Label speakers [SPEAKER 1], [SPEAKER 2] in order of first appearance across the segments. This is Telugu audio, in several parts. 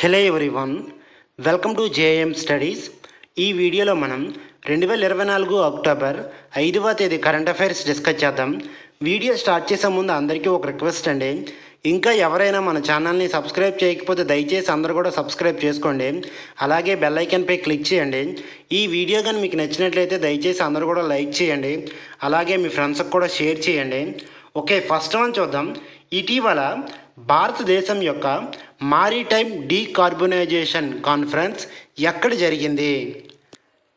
[SPEAKER 1] Hello everyone welcome to JM studies. ఈ వీడియోలో మనం రెండు వేల ఇరవై నాలుగు అక్టోబర్ ఐదవ తేదీ కరెంట్ అఫైర్స్ డిస్కస్ చేద్దాం. వీడియో స్టార్ట్ చేసే ముందు అందరికీ ఒక రిక్వెస్ట్ అండి. ఇంకా ఎవరైనా మన ఛానల్ని సబ్స్క్రైబ్ చేయకపోతే దయచేసి అందరూ కూడా సబ్స్క్రైబ్ చేసుకోండి. అలాగే బెల్ ఐకాన్పై క్లిక్ చేయండి. ఈ వీడియో కానీ మీకు నచ్చినట్లయితే దయచేసి అందరూ కూడా లైక్ చేయండి. అలాగే మీ ఫ్రెండ్స్కి కూడా షేర్ చేయండి. ఓకే ఫస్ట్ వన్ చూద్దాం. ఇటీవల భారతదేశం యొక్క మారిటైమ్ డీకార్బొనైజేషన్ కాన్ఫరెన్స్ ఎక్కడ జరిగింది?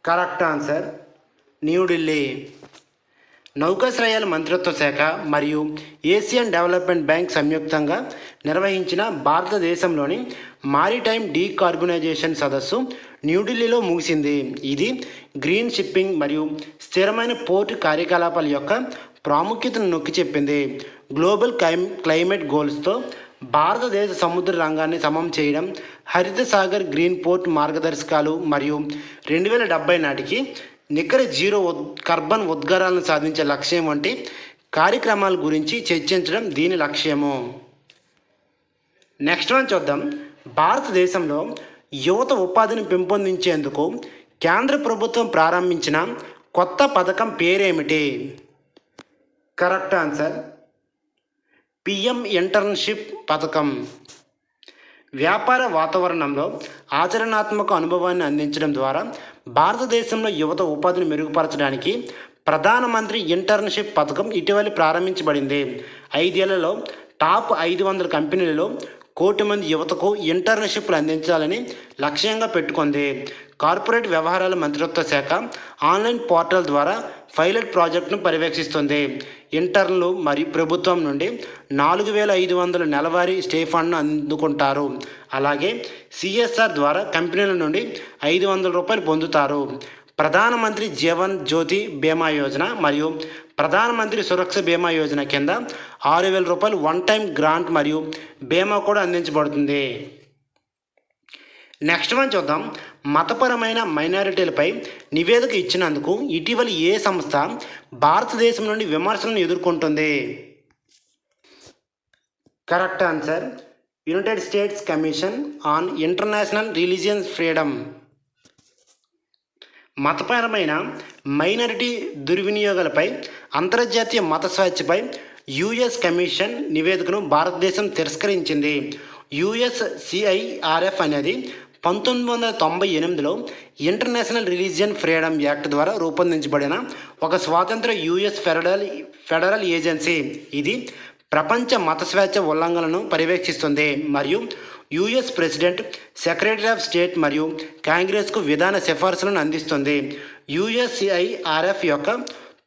[SPEAKER 1] Correct answer New Delhi. నౌకాశ్రయాల మంత్రిత్వ శాఖ మరియు ఏషియన్ డెవలప్మెంట్ బ్యాంక్ సంయుక్తంగా నిర్వహించిన భారతదేశంలోని మారిటైమ్ డీకార్బొనైజేషన్ సదస్సు న్యూఢిల్లీలో ముగిసింది. ఇది గ్రీన్ షిప్పింగ్ మరియు స్థిరమైన పోర్ట్ కార్యకలాపాల యొక్క ప్రాముఖ్యతను నొక్కి చెప్పింది గ్లోబల్ క్లైమ్ క్లైమేట్ గోల్స్తో భారతదేశ సముద్ర రంగాన్ని సమం చేయడం హరిత సాగర్ గ్రీన్ పోర్ట్ మార్గదర్శకాలు మరియు రెండు వేల డెబ్బై నాటికి నికర జీరో ఉద్ కర్బన్ ఉద్గారాలను సాధించే లక్ష్యం వంటి కార్యక్రమాల గురించి చర్చించడం దీని లక్ష్యము. నెక్స్ట్ వన్ చూద్దాం. భారతదేశంలో యువత ఉపాధిని పెంపొందించేందుకు కేంద్ర ప్రభుత్వం ప్రారంభించిన కొత్త పథకం పేరేమిటి? Correct answer. పిఎం ఇంటర్న్షిప్ పథకం. వ్యాపార వాతావరణంలో ఆచరణాత్మక అనుభవాన్ని అందించడం ద్వారా భారతదేశంలో యువత ఉపాధిని మెరుగుపరచడానికి ప్రధానమంత్రి ఇంటర్న్షిప్ పథకం ఇటీవల ప్రారంభించబడింది. ఐదేళ్ళలో టాప్ ఐదు వందల కంపెనీలలో కోటి మంది యువతకు ఇంటర్న్షిప్లు అందించాలని లక్ష్యంగా పెట్టుకుంది. కార్పొరేట్ వ్యవహారాల మంత్రిత్వ శాఖ ఆన్లైన్ పోర్టల్ ద్వారా పైలట్ ప్రాజెక్టును పర్యవేక్షిస్తుంది. ఇంటర్న్లు మరియు ప్రభుత్వం నుండి నాలుగు వేల ఐదు వందల నెలవారీ స్టే ఫండ్ను అందుకుంటారు. అలాగే సిఎస్ఆర్ ద్వారా కంపెనీల నుండి ఐదు వందల రూపాయలు పొందుతారు. ప్రధానమంత్రి జీవన్ జ్యోతి బీమా యోజన మరియు ప్రధానమంత్రి సురక్ష బీమా యోజన కింద ఆరు వేల రూపాయలు వన్ టైం గ్రాంట్ మరియు బీమా కూడా అందించబడుతుంది. నెక్స్ట్ వన్ చూద్దాం. మతపరమైన మైనారిటీలపై నివేదిక ఇచ్చినందుకు ఇటీవల ఏ సంస్థ భారతదేశం నుండి విమర్శలను ఎదుర్కొంటుంది? Correct answer United States commission on international religions freedom. మతపరమైన మైనారిటీ దుర్వినియోగాలపై అంతర్జాతీయ మత స్వేచ్ఛపై యుఎస్ కమిషన్ నివేదికను భారతదేశం తిరస్కరించింది. యుఎస్ సిఐఆర్ఎఫ్ అనేది పంతొమ్మిది వందల తొంభై ఎనిమిదిలో ఇంటర్నేషనల్ రిలీజియన్ ఫ్రీడమ్ యాక్ట్ ద్వారా రూపొందించబడిన ఒక స్వాతంత్ర యుఎస్ ఫెడరల్ ఫెడరల్ ఏజెన్సీ. ఇది ప్రపంచ మత స్వేచ్ఛ ఉల్లంఘనలను పర్యవేక్షిస్తుంది. మరియు US president secretary of state మరియు కాంగ్రెస్కు విధాన సిఫార్సులను అందిస్తుంది. యుఎస్సిఐఆర్ఎఫ్ యొక్క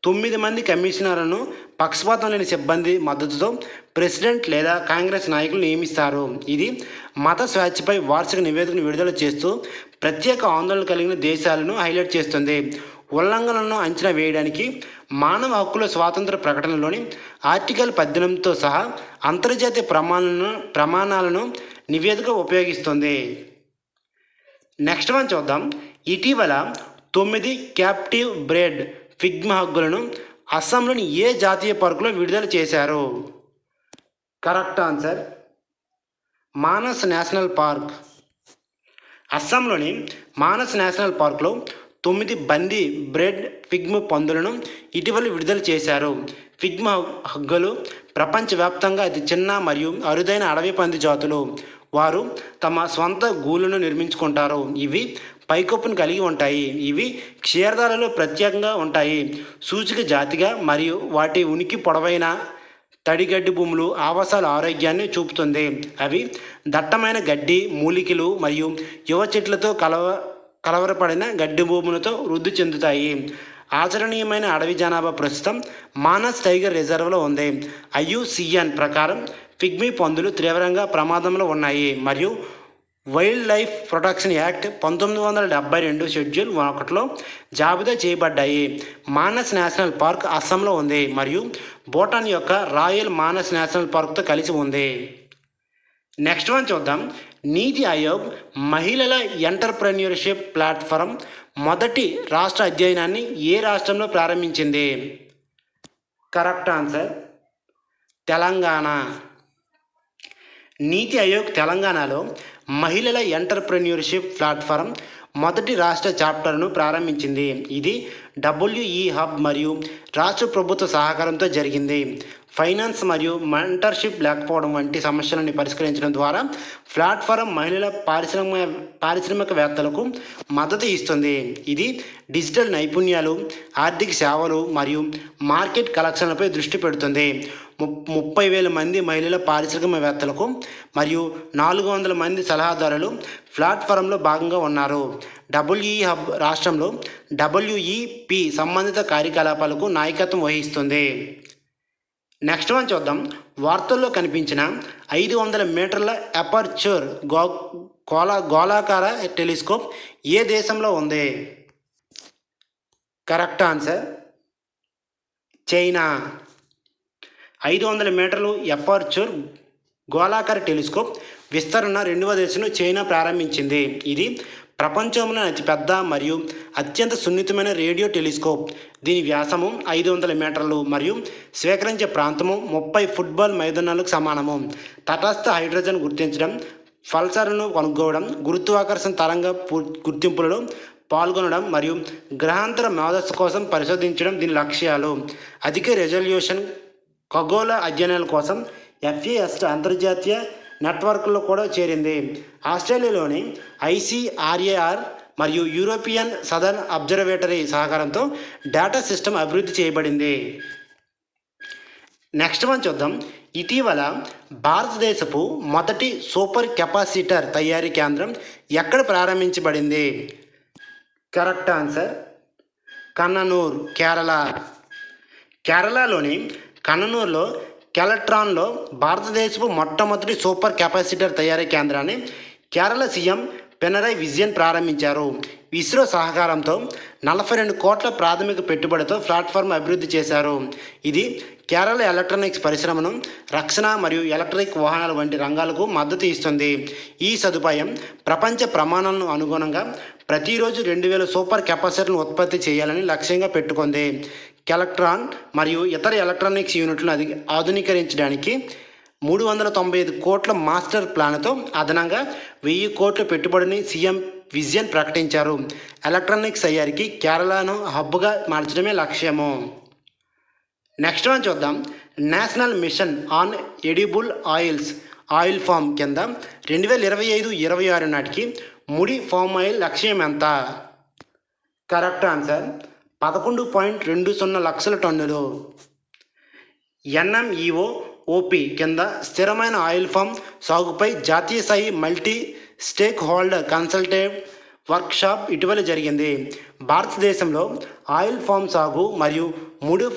[SPEAKER 1] తొమ్మిది మంది కమిషనర్లను పక్షపాతం లేని సిబ్బంది మద్దతుతో ప్రెసిడెంట్ లేదా కాంగ్రెస్ నాయకులు నియమిస్తారు. ఇది మత స్వేచ్ఛపై వార్షిక నివేదికను విడుదల చేస్తూ ప్రత్యేక ఆందోళన కలిగిన దేశాలను హైలైట్ చేస్తుంది. ఉల్లంఘనలను అంచనా వేయడానికి మానవ హక్కుల స్వాతంత్ర ప్రకటనలోని ఆర్టికల్ పద్దెనిమిదితో సహా అంతర్జాతీయ ప్రమాణాలను ప్రమాణాలను నివేదిక ఉపయోగిస్తుంది. నెక్స్ట్ వన్ చూద్దాం. ఇటీవల తొమ్మిది క్యాప్టివ్ బ్రేడ్ ఫిగ్మ హగ్గులను అస్సాంలోని ఏ జాతీయ పార్కులో విడుదల చేశారు? Correct answer Manas national park. అస్సాంలోని మానస్ నేషనల్ పార్క్లో తొమ్మిది బందీ బ్రెడ్ ఫిగ్మ పందులను ఇటీవల విడుదల చేశారు. ఫిగ్మ హగ్గలు ప్రపంచవ్యాప్తంగా అతి చిన్న మరియు అరుదైన అడవి పంది జాతులు. వారు తమ స్వంత గూళ్ళను నిర్మించుకుంటారు. ఇవి పైకప్పును కలిగి ఉంటాయి. ఇవి క్షీరదాలలో ప్రత్యేకంగా ఉంటాయి. సూచిక జాతిగా మరియు వాటి ఉనికి పొడవైన తడిగడ్డి భూములు ఆవాసాల ఆరోగ్యాన్ని చూపుతుంది. అవి దట్టమైన గడ్డి మూలికలు మరియు యువ చెట్లతో కలవ కలవరపడిన గడ్డి భూములతో వృద్ధి చెందుతాయి. ఆచరణీయమైన అడవి జనాభా ప్రస్తుతం మానస్ టైగర్ రిజర్వ్లో ఉంది. ఐయుసిఎన్ ప్రకారం ఫిగ్మీ పందులు తీవ్రంగా ప్రమాదంలో ఉన్నాయి. మరియు వైల్డ్ లైఫ్ ప్రొటెక్షన్ యాక్ట్ పంతొమ్మిది వందల డెబ్బై రెండు షెడ్యూల్ ఒకటిలో జాబితా చేయబడ్డాయి. మానస్ నేషనల్ పార్క్ అస్సాంలో ఉంది మరియు భూటాన్ యొక్క రాయల్ మానస్ నేషనల్ పార్క్తో కలిసి ఉంది. నెక్స్ట్ వన్ చూద్దాం. నీతి ఆయోగ్ మహిళల ఎంటర్ప్రెన్యూర్షిప్ ప్లాట్ఫారం మొదటి రాష్ట్ర అధ్యయనాన్ని ఏ రాష్ట్రంలో ప్రారంభించింది? Correct answer Telangana. నీతి ఆయోగ్ తెలంగాణలో మహిళల ఎంటర్ప్రెన్యూర్షిప్ ప్లాట్ఫారం మొదటి రాష్ట్ర చాప్టర్ను ప్రారంభించింది. ఇది డబ్ల్యూఈ హబ్ మరియు రాష్ట్ర ప్రభుత్వ సహకారంతో జరిగింది. ఫైనాన్స్ మరియు మెంటర్షిప్ లేకపోవడం వంటి సమస్యలను పరిష్కరించడం ద్వారా ప్లాట్ఫారం మహిళల పారిశ్రామిక పారిశ్రామికవేత్తలకు మద్దతు ఇస్తుంది. ఇది డిజిటల్ నైపుణ్యాలు ఆర్థిక సేవలు మరియు మార్కెట్ కలెక్షన్లపై దృష్టి పెడుతుంది. ముప్పై వేల మంది మహిళల పారిశ్రామికవేత్తలకు మరియు నాలుగు వందల మంది సలహాదారులు ప్లాట్ఫారంలో భాగంగా ఉన్నారు. డబ్ల్యూఈ హబ్ రాష్ట్రంలో డబ్ల్యూఈపి సంబంధిత కార్యకలాపాలకు నాయకత్వం వహిస్తుంది. నెక్స్ట్ వన్ చూద్దాం. వార్తల్లో కనిపించిన ఐదు వందల మీటర్ల అపర్చర్ గో గోళా గోళాకార టెలిస్కోప్ ఏ దేశంలో ఉంది? Correct answer China. ఐదు వందల మీటర్లు ఎపర్చర్ గోళాకార టెలిస్కోప్ విస్తరణ రెండవ దశను చైనా ప్రారంభించింది. ఇది ప్రపంచంలో అతిపెద్ద మరియు అత్యంత సున్నితమైన రేడియో టెలిస్కోప్. దీని వ్యాసము ఐదు వందల మీటర్లు మరియు స్వీకరించే ప్రాంతము ముప్పై ఫుట్బాల్ మైదానాలకు సమానము. తటస్థ హైడ్రోజన్ గుర్తించడం ఫల్సర్ను కనుక్కోవడం గురుత్వాకర్షణ తరంగ పు- గుర్తింపులలో పాల్గొనడం మరియు గ్రహాంతర మేధస్సు కోసం పరిశోధించడం దీని లక్ష్యాలు. అధిక రెజల్యూషన్ ఖగోళ అధ్యయనాల కోసం ఎఫ్ఏఎస్ అంతర్జాతీయ నెట్వర్క్లో కూడా చేరింది. ఆస్ట్రేలియాలోని ఐసీఆర్ఏఆర్ మరియు యూరోపియన్ సదర్న్ అబ్జర్వేటరీ సహకారంతో డేటా సిస్టమ్ అభివృద్ధి చేయబడింది. నెక్స్ట్ వన్ చూద్దాం. ఇటీవల భారతదేశపు మొదటి సూపర్ కెపాసిటర్ తయారీ కేంద్రం ఎక్కడ ప్రారంభించబడింది? Correct answer Kannanur Kerala. కేరళలోని కన్ననూరులో కెలట్రాన్లో భారతదేశపు మొట్టమొదటి సూపర్ కెపాసిటర్ తయారీ కేంద్రాన్ని కేరళ సీఎం పినరై విజయన్ ప్రారంభించారు. ఇస్రో సహకారంతో నలభై రెండు కోట్ల ప్రాథమిక పెట్టుబడితో ప్లాట్ఫామ్ అభివృద్ధి చేశారు. ఇది కేరళ ఎలక్ట్రానిక్స్ పరిశ్రమను రక్షణ మరియు ఎలక్ట్రిక్ వాహనాలు వంటి రంగాలకు మద్దతు ఇస్తుంది. ఈ సదుపాయం ప్రపంచ ప్రమాణాలను అనుగుణంగా ప్రతిరోజు రెండు వేల సూపర్ కెపాసిటర్లను ఉత్పత్తి చేయాలని లక్ష్యంగా పెట్టుకుంది. ఎలక్ట్రాన్ మరియు ఇతర ఎలక్ట్రానిక్స్ యూనిట్లను అది ఆధునీకరించడానికి మూడు వందల తొంభై ఐదు కోట్ల మాస్టర్ ప్లాన్తో అదనంగా వెయ్యి కోట్ల పెట్టుబడిని సీఎం విజయన్ ప్రకటించారు. ఎలక్ట్రానిక్స్ తయారీకి కేరళను హబ్గా మార్చడమే లక్ష్యము. నెక్స్ట్ వన్ చూద్దాం. National mission on edible oils oil palm కింద రెండు వేల ఇరవై ఐదు ఇరవై ఆరు నాటికి ముడి ఫామ్ ఆయిల్ లక్ష్యం ఎంత కరెక్ట్ ఆన్సర్ పదకొండు పాయింట్ రెండు సున్నా లక్షల టన్నులు. ఎన్ఎంఈఓ ఓపీ కింద స్థిరమైన ఆయిల్ ఫామ్ సాగుపై జాతీయ స్థాయి multi stakeholder consultative workshop ఇటీవల జరిగింది. భారతదేశంలో ఆయిల్ ఫామ్ సాగు మరియు ముడి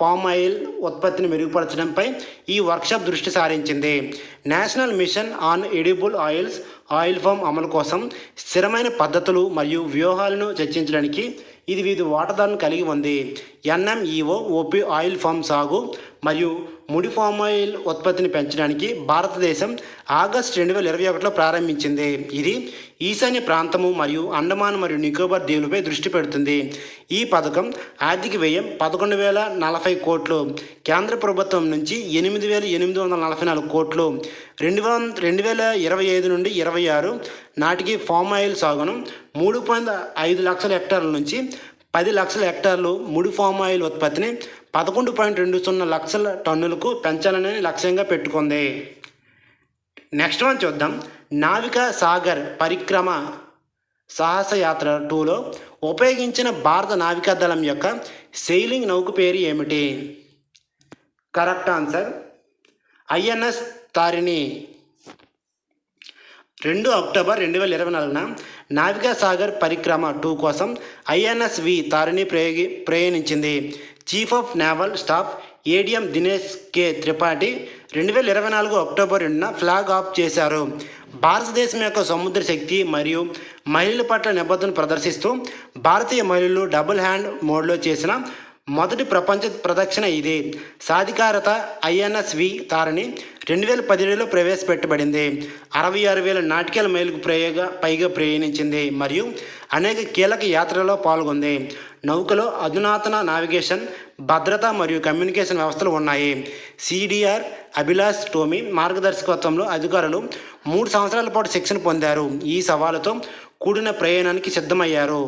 [SPEAKER 1] పామ్ ఆయిల్ ఉత్పత్తిని మెరుగుపరచడంపై ఈ వర్క్షాప్ దృష్టి సారించింది. National mission on edible oils oil palm అమలు కోసం స్థిరమైన పద్ధతులు మరియు వ్యూహాలను చర్చించడానికి ఇది వివిధ వాటాదారులను కలిగి ఉంది. ఎన్ఎంఈఓ ఓపీ ఆయిల్ ఫామ్ సాగు మరియు ముడి ఫామ్ ఆయిల్ ఉత్పత్తిని పెంచడానికి భారతదేశం ఆగస్టు రెండు వేల ఇరవై ఒకటిలో ప్రారంభించింది. ఇది ఈశాన్య ప్రాంతము మరియు అండమాన్ మరియు నికోబార్ దీవులపై దృష్టి పెడుతుంది. ఈ పథకం ఆర్థిక వ్యయం పదకొండు వేల నలభై కోట్లు కేంద్ర ప్రభుత్వం నుంచి ఎనిమిది వేల ఎనిమిది వందల నలభై నాలుగు కోట్లు రెండు వేల రెండు వేల ఇరవై ఐదు నుండి ఇరవై ఆరు నాటికి ఫామ్ ఆయిల్ సాగును మూడు పాయింట్ ఐదు లక్షల హెక్టార్ల నుంచి పది లక్షల హెక్టార్లు ముడి ఫామ్ ఆయిల్ ఉత్పత్తిని పదకొండు పాయింట్ రెండు సున్నా లక్షల టన్నులకు పెంచాలని లక్ష్యంగా పెట్టుకుంది. నెక్స్ట్ వన్ చూద్దాం. నావికా సాగర్ పరిక్రమ సాహసయాత్ర టూలో ఉపయోగించిన భారత నావికాదళం యొక్క సెయిలింగ్ నౌక పేరు ఏమిటి? Correct answer INS Tarini. రెండు అక్టోబర్ రెండు వేల ఇరవై నాలుగున నావికా సాగర్ పరిక్రమ టూ కోసం ఐఎన్ఎస్ వి తారిణి ప్రయోగి ప్రయాణించింది. Chief of naval staff ADM Dinesh K Tripathi రెండు వేల ఇరవై నాలుగు అక్టోబర్ రెండున ఫ్లాగ్ ఆఫ్ చేశారు. భారతదేశం యొక్క సముద్ర శక్తి మరియు మహిళల పట్ల నిబద్ధతను ప్రదర్శిస్తూ భారతీయ మహిళలు డబుల్ హ్యాండ్ మోడ్లో చేసిన మొదటి ప్రపంచ ప్రదక్షిణ ఇది. సాధికారత ఐఎన్ఎస్ వి తారని రెండు వేల పదిహేడులో ప్రవేశపెట్టబడింది. అరవై ఆరు వేల నాటికల మైలుకు ప్రయోగ పైగా ప్రయాణించింది మరియు అనేక కీలక యాత్రలో పాల్గొంది. నౌకలో అధునాతన నావిగేషన్ భద్రత మరియు కమ్యూనికేషన్ వ్యవస్థలు ఉన్నాయి. సిడిఆర్ అభిలాష్ టోమీ మార్గదర్శకత్వంలో అధికారులు మూడు సంవత్సరాల పాటు శిక్షణ పొందారు. ఈ సవాలుతో కూడిన ప్రయాణానికి సిద్ధమయ్యారు.